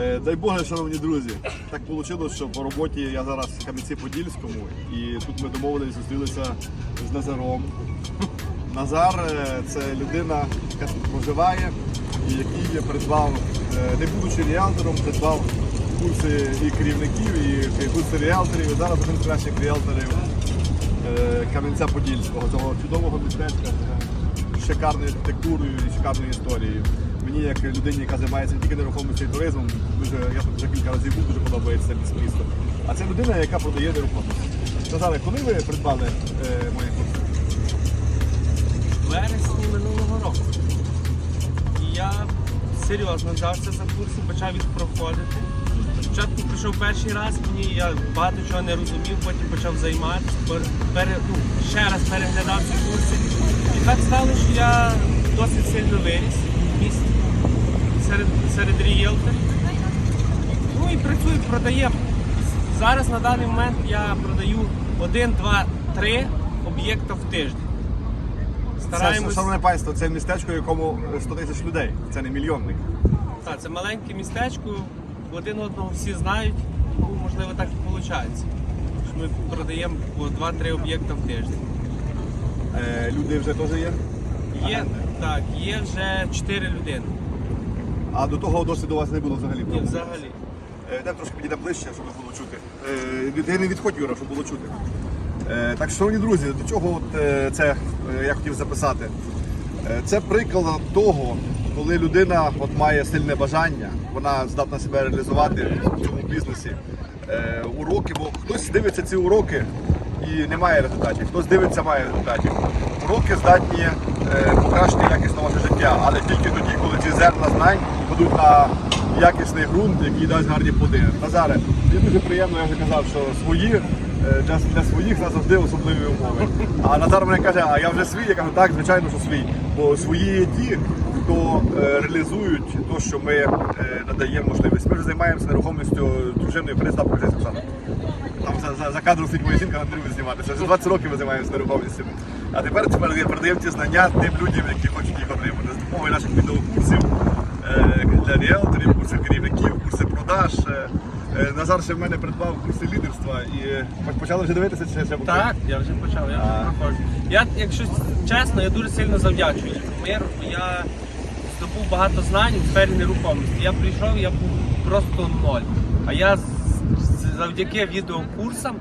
Е, Дай Боже, шановні друзі. Так вийшло, що по роботі я зараз в Кам'янці-Подільському, і тут ми домовилися, зустрілися з Назаром. Назар е, це людина, яка тут проживає, і який придбав, е, не будучи ріалтором, придбав курси і керівників, і курси ріалторів. І зараз один з кращих ріалторів Кам'янця-Подільського, цього чудового містечка з шикарною архітектурою і шикарною історією. Мені, як людині, яка займається тільки нерухомістю і туризмом, дуже я тут вже кілька разів був, дуже подобається місто. А це людина, яка продає нерухомість. Назаре, коли ви придбали е, мої курси? Вересні минулого року. І я серйозно взявся за курси, почав їх проходити. Спочатку прийшов перший раз, мені я багато чого не розумів, потім почав займатися, пер- пере, ну, ще раз переглядав ці курси. І так стало, що я досить сильно виріс в місті серед, серед рієлторів. Ну і працюю, продаємо. Зараз на даний момент я продаю один, два, три об'єкта в тиждень. Це, Стараємось. шановне панство, це містечко, в якому 100 тисяч людей. Це не мільйонник. Так, це маленьке містечко, один одного всі знають, ну, можливо, так і виходить. Ми продаємо по 2-3 об'єкта в тиждень. Е, люди вже теж є. Є, так, є вже 4 людини. А до того досвіду у вас не було взагалі. Ні, взагалі. Е, Йдемо трошки підійде ближче, щоб було чути. Е, Ти не відходь, Юра, щоб було чути. Е, Так, шановні друзі, до чого от, е, це е, я хотів записати? Е, Це приклад того, коли людина от має сильне бажання, вона здатна себе реалізувати в цьому бізнесі. Е, Уроки, бо хтось дивиться ці уроки і не має результатів, хтось дивиться, має результатів. Уроки здатні е, покращити якісно ваше життя, але тільки тоді, коли ці зерна знань будуть на якісний ґрунт, який дасть гарні плоди. Назаре, мені дуже приємно, я вже казав, що свої е, для, для своїх нас завжди особливі умови. А Назар мене каже, а я вже свій, я кажу, так, звичайно, що свій. Бо свої є ті, хто е, реалізують те, що ми е, надаємо можливість. Ми вже займаємося нерухомістю дружиною покажи Там за, за, за кадром стоїть моя жінка, не любить знімати. Вже 20 років ми займаємося нерухомістю. А тепер тепер передаємо ті знання тим людям, які хочуть їх отримати. За допомогою наших відеокурсів для ріелторів, курси керівників, курси продаж. Е, е, Назар ще в мене придбав курси лідерства і е, почали вже дивитися, чи ще? Так, я вже почав, я вже проходжу. Я, якщо чесно, я дуже сильно завдячую миру. Я здобув багато знань у сфері нерухомості. Я прийшов, я був просто ноль. А я завдяки відеокурсам,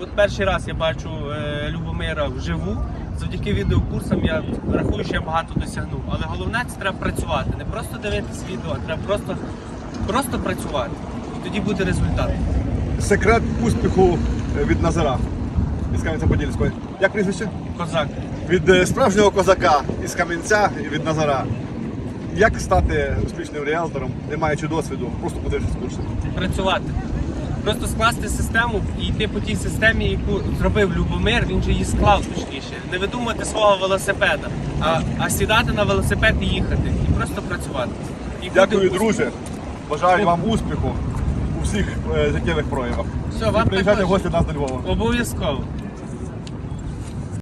от перший раз я бачу е, Любомира вживу. Завдяки відеокурсам я рахую, що я багато досягнув. Але головне це треба працювати. Не просто дивитись відео, а треба просто, просто працювати. І тоді буде результат. Секрет успіху е, від Назара із Кам'янця-Подільської. Як прізвище? Козак. Від е, справжнього козака із Кам'янця і від Назара. Як стати успішним ріелтором, не маючи досвіду, просто подивившись курси? працювати. Просто скласти систему і йти по тій системі, яку зробив Любомир, він же її склав точніше. Не видумувати свого велосипеда, а, а сідати на велосипед і їхати. І просто працювати. І Дякую, друзі. Бажаю вам успіху у всіх е, життєвих проявах. Все, вам Приїжджайте в гості до нас до Львова. Обов'язково.